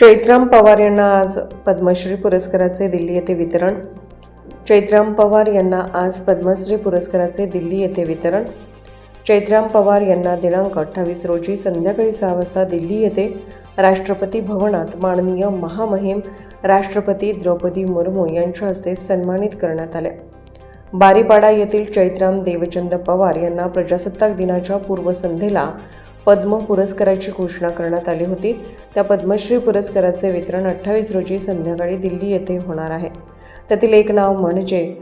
चैत्राम पवार यांना आज पद्मश्री पुरस्काराचे दिल्ली येथे वितरण. चैत्राम पवार यांना आज पद्मश्री पुरस्काराचे दिल्ली येथे वितरण. चैत्राम पवार यांना दिनांक अठ्ठावीस रोजी संध्याकाळी सहा वाजता दिल्ली येथे राष्ट्रपती भवनात माननीय महामहिम राष्ट्रपती द्रौपदी मुर्मू यांच्या हस्ते सन्मानित करण्यात आले. बारीपाडा येथील चैत्राम देवचंद पवार यांना प्रजासत्ताक दिनाच्या पूर्वसंध्येला पद्म पुरस्काराची घोषणा करण्यात आली होती. त्या पद्मश्री पुरस्काराचे वितरण अठ्ठावीस रोजी संध्याकाळी दिल्ली येथे होणार आहे. त्यातील एक नाव म्हणजे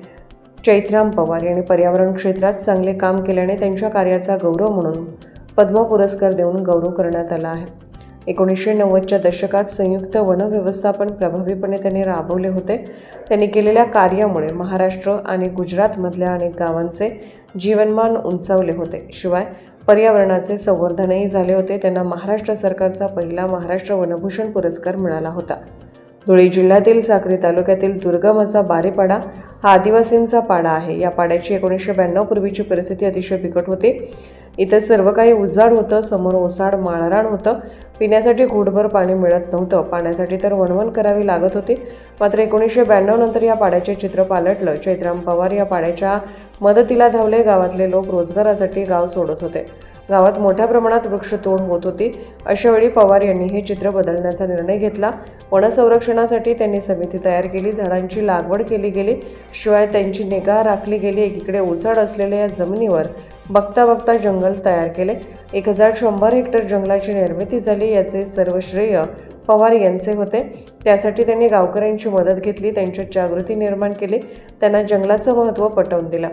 चैत्राम पवार यांनी पर्यावरण क्षेत्रात चांगले काम केल्याने त्यांच्या कार्याचा गौरव म्हणून पद्म पुरस्कार देऊन गौरव करण्यात आला आहे. एकोणीसशे नव्वदच्या दशकात संयुक्त वनव्यवस्थापन प्रभावीपणे त्यांनी राबवले होते. त्यांनी केलेल्या कार्यामुळे महाराष्ट्र आणि गुजरातमधल्या अनेक गावांचे जीवनमान उंचावले होते. शिवाय पर्यावरणाचे संवर्धनही झाले होते. त्यांना महाराष्ट्र सरकारचा पहिला महाराष्ट्र वनभूषण पुरस्कार मिळाला होता. धुळे जिल्ह्यातील साक्री तालुक्यातील दुर्गम असा बारेपाडा हा आदिवासींचा पाडा आहे. या पाड्याची एकोणीसशे ब्याण्णव पूर्वीची परिस्थिती अतिशय बिकट होती. इथं सर्व काही उजाड होतं समोर ओसाड माळराण होतं. पिण्यासाठी घोटभर पाणी मिळत नव्हतं. पाण्यासाठी तर वणवण करावी लागत होती. मात्र एकोणीसशे ब्याण्णव नंतर या पाड्याचे चित्र पालटलं. चैत्राम पवार या पाड्याच्या मदतीला धावले. गावातले लोक रोजगारासाठी गाव सोडत होते. गावात मोठ्या प्रमाणात वृक्षतोड होत होती. अशावेळी पवार यांनी हे चित्र बदलण्याचा निर्णय घेतला. वनसंरक्षणासाठी त्यांनी समिती तयार केली. झाडांची लागवड केली गेली. शिवाय त्यांची निगा राखली गेली. एकीकडे ओसाड असलेल्या या जमिनीवर बघता बघता जंगल तयार केले. एक हजार शंभर हेक्टर जंगलाची निर्मिती झाली. याचे सर्व श्रेय पवार यांचे होते. त्यासाठी त्यांनी गावकऱ्यांची मदत घेतली. त्यांच्यात जागृती निर्माण केली. त्यांना जंगलाचं महत्त्व पटवून दिलं.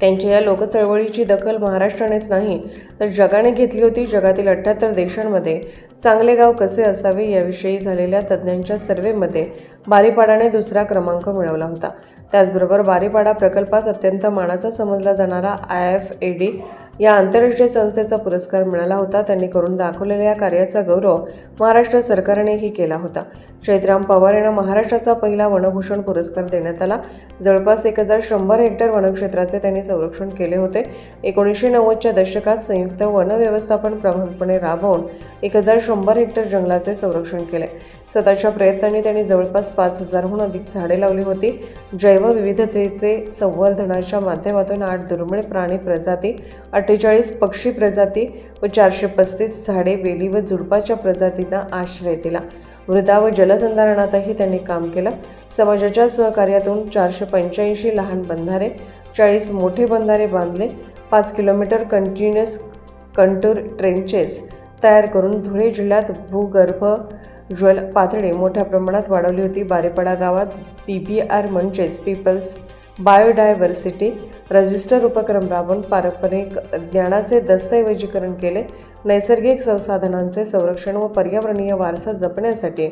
त्यांच्या या लोकचळवळीची दखल महाराष्ट्रानेच नाही तर जगाने घेतली होती जगातील अठ्ठ्याहत्तर देशांमध्ये. चांगले गाव कसे असावे याविषयी झालेल्या तज्ज्ञांच्या सर्व्हेमध्ये बारीपाडाने दुसरा क्रमांक मिळवला होता. त्याचबरोबर बारीपाडा प्रकल्पास अत्यंत मानाचा समजला जाणारा आय एफ ए डी या आंतरराष्ट्रीय संस्थेचा पुरस्कार मिळाला होता. त्यांनी करून दाखवलेल्या या कार्याचा गौरव महाराष्ट्र सरकारनेही केला होता. चैत्राम पवार यांना महाराष्ट्राचा पहिला वनभूषण पुरस्कार देण्यात आला. जवळपास एक हजार शंभर हेक्टर वनक्षेत्राचे त्यांनी संरक्षण केले होते. एकोणीसशे नव्वदच्या दशकात संयुक्त वन व्यवस्थापन प्रभावीपणे राबवून एक हजार शंभर हेक्टर जंगलाचे संरक्षण केले. स्वतःच्या प्रयत्नांनी त्यांनी जवळपास पाच हजारहून अधिक झाडे लावली होती. जैवविविधतेचे संवर्धनाच्या माध्यमातून आठ दुर्मिळ प्राणी प्रजाती अठ्ठेचाळीस पक्षी प्रजाती व चारशे पस्तीस झाडे वेली व झुडपाच्या प्रजातींना आश्रय दिला. मृदा व जलसंधारणातही त्यांनी काम केलं. समाजाच्या सहकार्यातून चारशे पंच्याऐंशी लहान बंधारे चाळीस मोठे बंधारे बांधले. पाच किलोमीटर कंटिन्युअस कंटूर ट्रेंचेस तयार करून धुळे जिल्ह्यात भूगर्भ जल पातळी मोठ्या प्रमाणात वाढवली होती. बारेपाडा गावात पी बी आर म्हणजेच पीपल्स बायोडायव्हर्सिटी रजिस्टर उपक्रम राबवून पारंपरिक ज्ञानाचे दस्तऐवजीकरण केले. नैसर्गिक संसाधनांचे संरक्षण व पर्यावरणीय वारसा जपण्यासाठी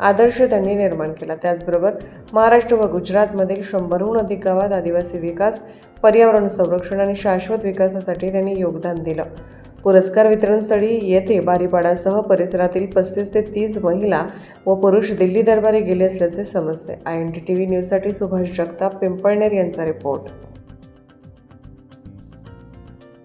आदर्श त्यांनी निर्माण केला. त्याचबरोबर महाराष्ट्र व गुजरातमधील शंभरहून अधिक गावात आदिवासी विकास पर्यावरण संरक्षण आणि शाश्वत विकासासाठी त्यांनी योगदान दिलं. पुरस्कार वितरणस्थळी येथे बारीपाडासह परिसरातील पस्तीस ते तीस महिला व पुरुष दिल्ली दरबारी गेले असल्याचे समजते. I N T T V न्यूजसाठी सुभाष जगताप पिंपळनेर यांचा रिपोर्ट.